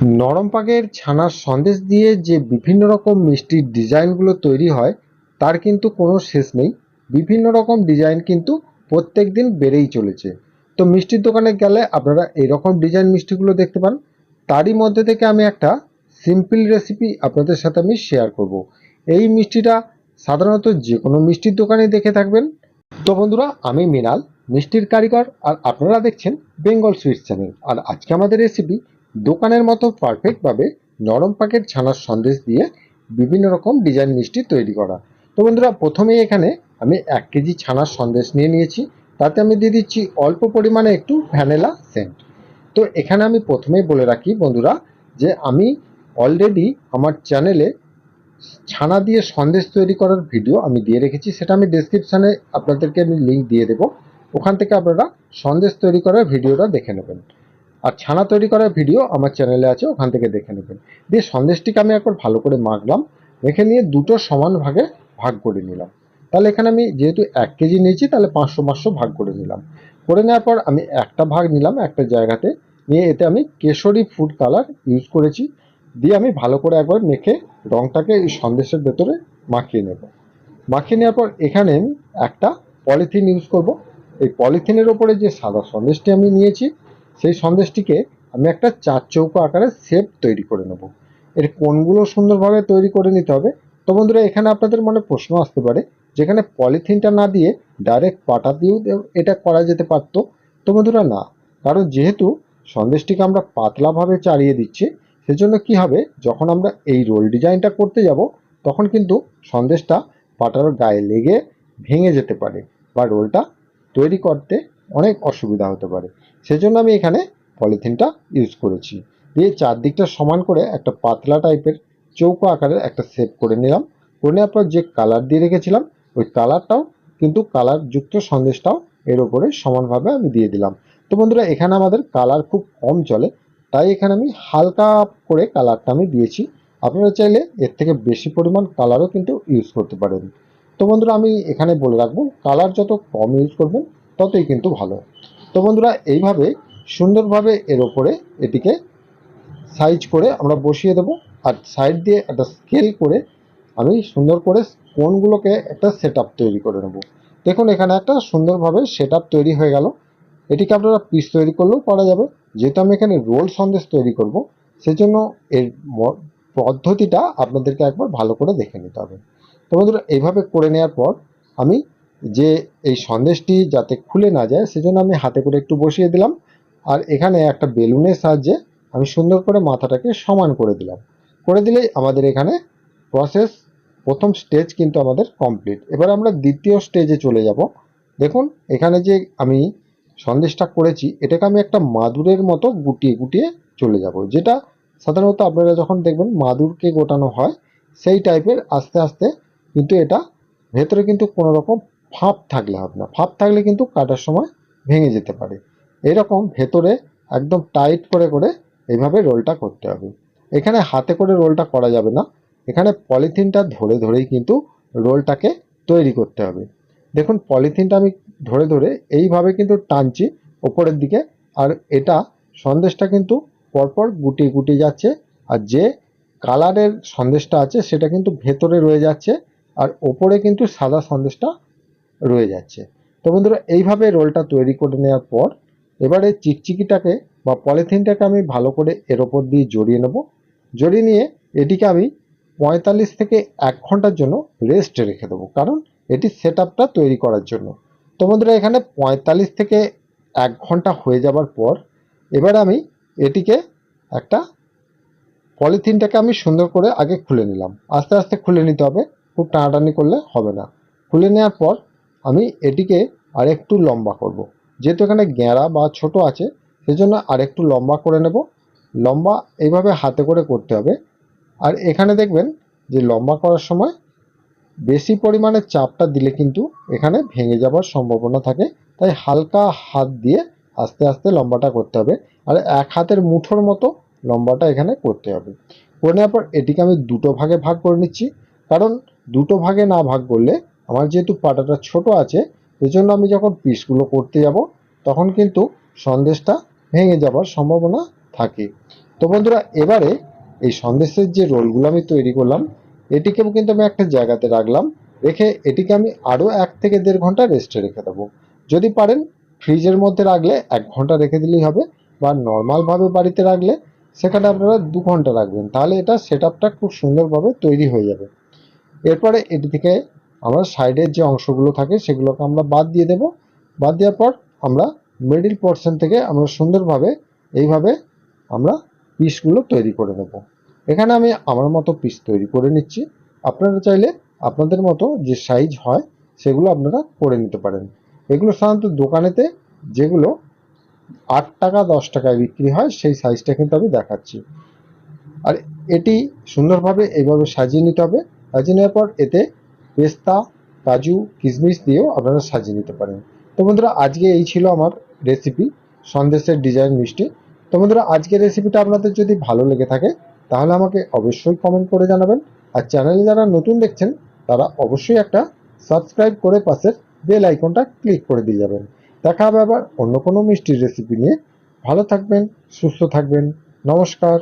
নরম পাকের ছানার সন্দেশ দিয়ে যে বিভিন্ন রকম মিষ্টির ডিজাইনগুলো তৈরি হয়, তার কিন্তু কোনো শেষ নেই। বিভিন্ন রকম ডিজাইন কিন্তু প্রত্যেক দিন বেড়েই চলেছে। তো মিষ্টির দোকানে গেলে আপনারা এরকম ডিজাইন মিষ্টিগুলো দেখতে পান। তারই মধ্যে থেকে আমি একটা সিম্পল রেসিপি আপনাদের সাথে আমি শেয়ার করব। এই মিষ্টিটা সাধারণত যে কোনো মিষ্টির দোকানে দেখে থাকবেন। তো বন্ধুরা, আমি মিনাল, মিষ্টির কারিগর, আর আপনারা দেখছেন বেঙ্গল সুইটস চ্যানেল। আর আজকে আমাদের রেসিপি দোকানের মতো পারফেক্টভাবে নরম পাকের ছানার সন্দেশ দিয়ে বিভিন্ন রকম ডিজাইন মিষ্টি তৈরি করা। তো বন্ধুরা, প্রথমেই এখানে আমি এক কেজি ছানার সন্দেশ নিয়ে নিয়েছি। তাতে আমি দিয়ে দিচ্ছি অল্প পরিমাণে একটু ভ্যানিলা সেন্ট তো এখানে আমি প্রথমেই বলে রাখি বন্ধুরা, যে আমি অলরেডি আমার চ্যানেলে ছানা দিয়ে সন্দেশ তৈরি করার ভিডিও আমি দিয়ে রেখেছি। সেটা আমি ডেসক্রিপশানে আপনাদেরকে আমি লিঙ্ক দিয়ে দেবো। ওখান থেকে আপনারা সন্দেশ তৈরি করার ভিডিওটা দেখে নেবেন। আর ছানা তৈরি করার ভিডিও আমার চ্যানেলে আছে, ওখান থেকে দেখে নেবেন। দিয়ে সন্দেশটিকে আমি একবার ভালো করে মাখলাম, মেখে নিয়ে দুটো সমান ভাগে ভাগ করে নিলাম। তাহলে এখানে আমি যেহেতু এক কেজি নিয়েছি, তাহলে পাঁচশো পাঁচশো ভাগ করে নিলাম। করে নেওয়ার পর আমি একটা ভাগ নিলাম একটা জায়গাতে। নিয়ে এতে আমি কেশরি ফুড কালার ইউজ করেছি। দিয়ে আমি ভালো করে একবার মেখে রংটাকে এই সন্দেশের ভেতরে মাখিয়ে নেব। মাখিয়ে নেওয়ার পর এখানে একটা পলিথিন ইউজ করব। এই পলিথিনের ওপরে যে সাদা সন্দেশটি আমি নিয়েছি সেই সন্দেশটিকে আমি একটা চার চৌকো আকারে শেপ তৈরি করে নেব। এর কোনগুলো সুন্দরভাবে তৈরি করে নিতে হবে। তো বন্ধুরা, এখানে আপনাদের মনে প্রশ্ন আসতে পারে, যেখানে পলিথিনটা না দিয়ে ডাইরেক্ট পাটা দিয়েও এটা করা যেতে পারতো। তো বন্ধুরা, না। কারণ যেহেতু সন্দেশটিকে আমরা পাতলাভাবে চালিয়ে দিচ্ছি, সেজন্য কি হবে, যখন আমরা এই রোল ডিজাইনটা করতে যাব, তখন কিন্তু সন্দেশটা পাটার গায়ে লেগে ভেঙে যেতে পারে বা রোলটা তৈরি করতে অনেক অসুবিধা হতে পারে। সেজন্য আমি এখানে পলিথিনটা ইউজ করেছি। দিয়ে চারদিকটা সমান করে একটা পাতলা টাইপের চৌকো আকারের একটা শেপ করে নিলাম। করে নেওয়ার পর যে কালার দিয়ে রেখেছিলাম, ওই কালারটাও কিন্তু কালার যুক্ত সন্দেশটাও এর উপরে সমানভাবে আমি দিয়ে দিলাম। তো বন্ধুরা, এখানে আমাদের কালার খুব কম চলে, তাই এখানে আমি হালকা করে কালারটা আমি দিয়েছি। আপনারা চাইলে এর থেকে বেশি পরিমাণ কালারও কিন্তু ইউজ করতে পারেন। তো বন্ধুরা, আমি এখানে বলে রাখব কালার যত কম ইউজ করবেন ততই কিন্তু ভালো। তো বন্ধুরা, এইভাবে সুন্দরভাবে এর ওপরে এটিকে সাইজ করে আমরা বসিয়ে দেবো। আর সাইড দিয়ে একটা স্কেল করে আমি সুন্দর করে কোনগুলোকে একটা সেট তৈরি করে নেব। দেখুন, এখানে একটা সুন্দরভাবে সেট তৈরি হয়ে গেল। এটিকে আপনারা পিস তৈরি করলেও করা যাবে। যেহেতু আমি এখানে রোল সন্দেশ তৈরি করব, সেজন্য এর পদ্ধতিটা আপনাদেরকে একবার ভালো করে দেখে নিতে হবে। তো বন্ধুরা, এইভাবে করে নেওয়ার পর আমি যে এই সন্দেশটি যাতে খুলে না যায়, সেজন্য আমি হাতে করে একটু বসিয়ে দিলাম। আর এখানে একটা বেলুনের সাহায্যে আমি সুন্দর করে মাথাটাকে সমান করে দিলাম। করে দিলেই আমাদের এখানে প্রসেস প্রথম স্টেজ কিন্তু আমাদের কমপ্লিট এবার আমরা দ্বিতীয় স্টেজে চলে যাব। দেখুন, এখানে যে আমি সন্দেশটা করেছি, এটাকে আমি একটা মাদুরের মতো গুটিয়ে গুটিয়ে চলে যাব। যেটা সাধারণত আপনারা যখন দেখবেন মাদুরকে গোটানো হয়, সেই টাইপের আস্তে আস্তে কিন্তু এটা ভেতরে কিন্তু কোনো রকম ফাঁপ থাকলে হবে না। ফাঁপ থাকলে কিন্তু কাটার সময় ভেঙে যেতে পারে। এরকম ভেতরে একদম টাইট করে করে এইভাবে রোলটা করতে হবে। এখানে হাতে করে রোলটা করা যাবে না। এখানে পলিথিনটা ধরে, ধরেই কিন্তু রোলটাকে তৈরি করতে হবে। দেখুন, পলিথিনটা আমি ধরে ধরে এইভাবে কিন্তু টানছি ওপরের দিকে। আর এটা সন্দেশটা কিন্তু পরপর গুটিয়ে গুটিয়ে যাচ্ছে। আর যে কালারের সন্দেশটা আছে, সেটা কিন্তু ভেতরে রয়ে যাচ্ছে। আর ওপরে কিন্তু সাদা সন্দেশটা রয়ে যাচ্ছে। তো বন্ধুরা, এইভাবে রোলটা তৈরি করে নেওয়ার পর এবারে চিকচিকিটাকে বা পলিথিনটাকে আমি ভালো করে এর ওপর দিয়ে জড়িয়ে নেব। জড়িয়ে নিয়ে এটিকে আমি পঁয়তাল্লিশ থেকে এক ঘণ্টার জন্য রেস্টে রেখে দেবো, কারণ এটি সেট তৈরি করার জন্য। তো বন্ধুরা, এখানে পঁয়তাল্লিশ থেকে এক ঘণ্টা হয়ে যাবার পর এবার আমি এটিকে একটা পলিথিনটাকে আমি সুন্দর করে আগে খুলে নিলাম। আস্তে আস্তে খুলে নিতে হবে, খুব টানাটানি করলে হবে না। খুলে নেওয়ার পর আমি এটিকে আরেকটু লম্বা করব। যেহেতু এখানে গ্যাঁড়া বা ছোট আছে, সেজন্য আরেকটু লম্বা করে নেব। লম্বা এইভাবে হাতে করে করতে হবে। আর এখানে দেখবেন যে লম্বা করার সময় বেশি পরিমাণে চাপটা দিলে কিন্তু এখানে ভেঙে যাবার সম্ভাবনা থাকে। তাই হালকা হাত দিয়ে আস্তে আস্তে লম্বাটা করতে হবে। আর এক হাতের মুঠোর মতো লম্বাটা এখানে করতে হবে। করে নেওয়ার পর এটিকে আমি দুটো ভাগে ভাগ করে নিচ্ছি। কারণ দুটো ভাগে না ভাগ করলে আমার যেহেতু পাটাটা ছোট আছে সেজন্য আমি যখন পিসগুলো করতে যাব, তখন কিন্তু সন্দেশটা ভেঙে যাবার সম্ভাবনা থাকে। তো বন্ধুরা, এবারে এই সন্দেশের যে রোলগুলো আমি তৈরি করলাম এটিকেও কিন্তু আমি একটা জায়গাতে রাখলাম, রেখে এটিকে আমি আরও এক থেকে দেড় ঘণ্টা রেস্টে রেখে দেবো। যদি পারেন, ফ্রিজের মধ্যে রাখলে এক ঘণ্টা রেখে দিলেই হবে, বা নর্মালভাবে বাড়িতে রাখলে সেখানে আপনারা দু ঘণ্টা রাখবেন, তাহলে এটা সেট খুব সুন্দরভাবে তৈরি হয়ে যাবে। এরপরে এটি থেকে আমরা সাইডের যে অংশগুলো থাকে সেগুলোকে আমরা বাদ দিয়ে দেব। বাদ দেওয়ার পর আমরা মিডিল পোর্শন থেকে আমরা সুন্দরভাবে এইভাবে আমরা পিসগুলো তৈরি করে নেব। এখানে আমি আমার মতো পিস তৈরি করে নিচ্ছি। আপনারা চাইলে আপনাদের মতো যে সাইজ হয় সেগুলো আপনারা করে নিতে পারেন। এগুলো সাধারণত দোকানেতে যেগুলো আট টাকা, দশ টাকায় বিক্রি হয় সেই সাইজটা কিন্তু আমি দেখাচ্ছি। আর এটি সুন্দরভাবে এইভাবে সাজিয়ে নিতে হবে। সাজিয়ে নেওয়ার পর এতে পেস্তা, কাজু কিশমিশ দিয়েও আপনারা সাজিয়ে নিতে পারেন। তো বন্ধুরা, আজকে এই ছিল আমার রেসিপি সন্দেশের ডিজাইন মিষ্টি। তো বন্ধুরা, আজকের রেসিপিটা আপনাদের যদি ভালো লেগে থাকে, তাহলে আমাকে অবশ্যই কমেন্ট করে জানাবেন। আর চ্যানেলে যারা নতুন দেখছেন, তারা অবশ্যই একটা সাবস্ক্রাইব করে পাশের বেল আইকনটা ক্লিক করে দিয়ে যাবেন। দেখা হবে আবার অন্য কোনো মিষ্টির রেসিপি নিয়ে। ভালো থাকবেন, সুস্থ থাকবেন। নমস্কার।